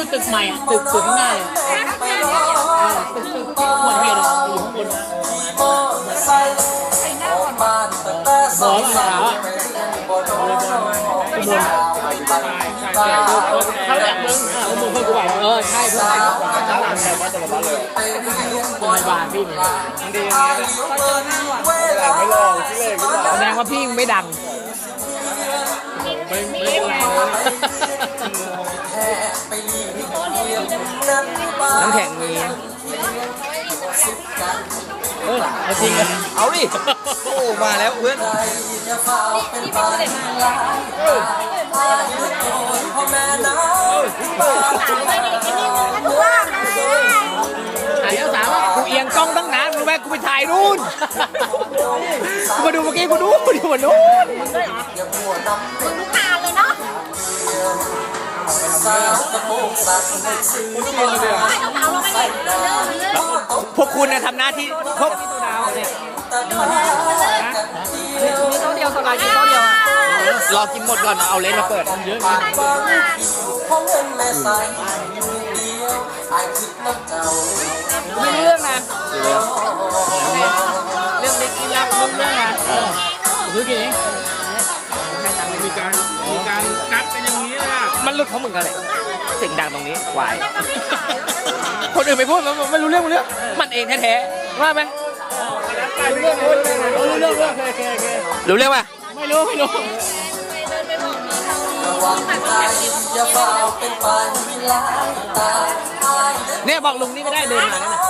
ูตึกใหม่อะตึกตึกข้างหน้าเลยเออตึกตึกที่ควรเห็นอะอยู่ข้างบนบอลสาวอะข้างบนเขาอยากมึงอะข้างบนเพื่อนกูไหวเออใช่เพื่อนกูไหวแต่ว่าแต่ละบ้านเลยโรงพยาบาลพี่เนี่ยดีแต่ไม่ลองที่เลยก็แสดงว่าพี่ไม่ดัง น้ำแข็งมีเออเอาจริงอะเอาดิ โอ้ มาแล้วเพื่อนถ่ายเจ้าสาวอะกูเอียงกล้องตั้งนานรู้ไหมกูไปถ่ายนู่น กูมาดูเมื่อกี้กูดูอยู่บนนู่ พวกคุณเนี่ยทำหน้าที่พวกโต๊ะเดียวสกายกินโต๊ะเดียวอะรอกินหมดก่อนนะเอาเลนส์มาเปิดเยอะจริงไม่รู้เรื่องนะเรื่องเด็กกินรับรู้เรื่องนะรู้กี่มีการมีการกัดกันอย่างนี้เลยอะมันหลุดของมึงกันเลย เสียงดังตรงนี้วายคนอื่นไม่พูดมันมันไม่รู้เรื่องมันเรื่องมันเองแท้ๆว่าไหมรู้เรื่องรู้เรื่องรู้เรื่องรู้เรื่องโอเคโอเครู้เรื่องป่ะไม่รู้ไม่รู้เนี่ยบอกลุงนี่ไม่ได้เดินมาแล้วนะ